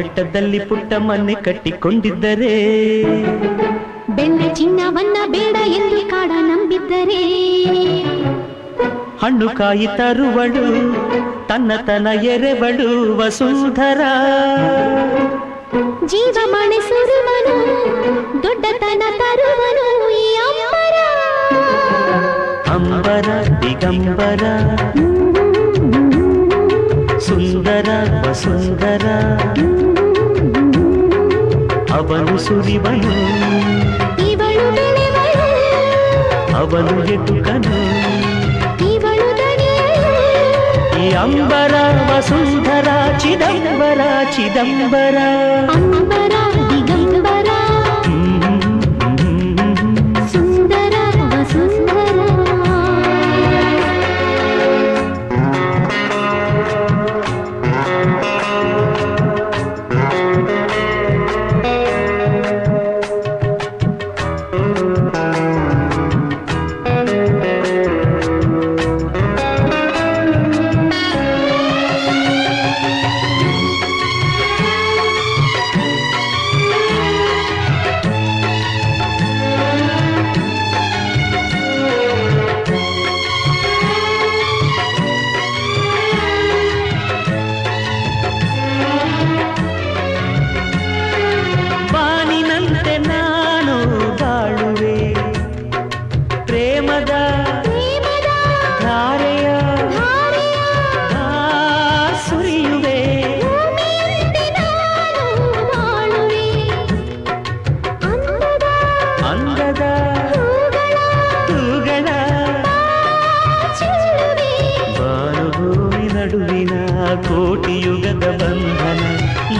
ಬೆಟ್ಟದಲ್ಲಿ ಪುಟ್ಟ ಮನೆ ಕಟ್ಟಿಕೊಂಡಿದ್ದರೆ. ಬೆಳ್ಳ ಚಿನ್ನವನ್ನ ಬೇಡ ಎಂದು ಕಾಡ ನಂಬಿದ್ದರೆ. ಹಣ್ಣು ಕಾಯಿ ತರುವಳು ತನ್ನ ತನ ಎರೆವಳು ವಸುಂಧರ. ಜೀವಮಣೆ ಸುರುವನು ದೊಡ್ಡತನ ತರುವನು ಅಂಬರ ದಿಗಂಬರ. ಸುಂದರ ವಸುಂದರ ಅವನು ಸುರಿವನು ಇವಳು ಬೆಳೆವಳು ಅವನು ಎಟುಕನು ಇವಳು ದಣಿಯಳು ಈ ಅಂಬರ ವಸುಂಧರ ಚಿದಂಬರ ಚಿದಂಬರ ಅಂಬರ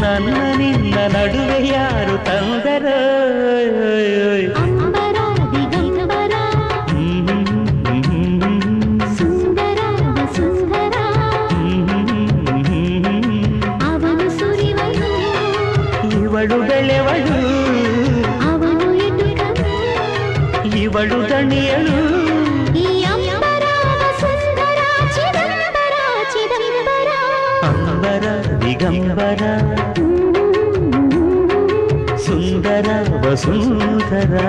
ನನ್ನ ನಿನ್ನ ನಡುವೆ ಯಾರು ತಂದರ ಅಂಬರ ದಿಗಂಬರ ಸುಂದರ ವಸುಂಧರ ಅವನು ಸುರಿವನು ಇವಳು ಬೆಳೆವಳು ಅವನು ಎಟುಕನು ಇವಳು ದಣಿಯಳು దిగంబర. సుందర వసుంధరా.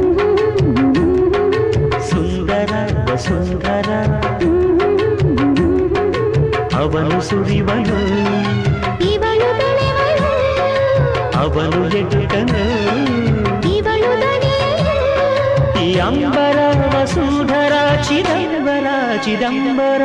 ಸುಂದರ ವಸುಂಧರ ಅವನು ಸುರಿವನು ಇವಳು ಬೆಳೆವಳು ಅವನು ಎಟುಕನು ಇವಳು ದಣಿಯಳು ಈ ಅಂಬರ ವಸುಂಧರ ಚಿದಂಬರ ಚಿದಂಬರ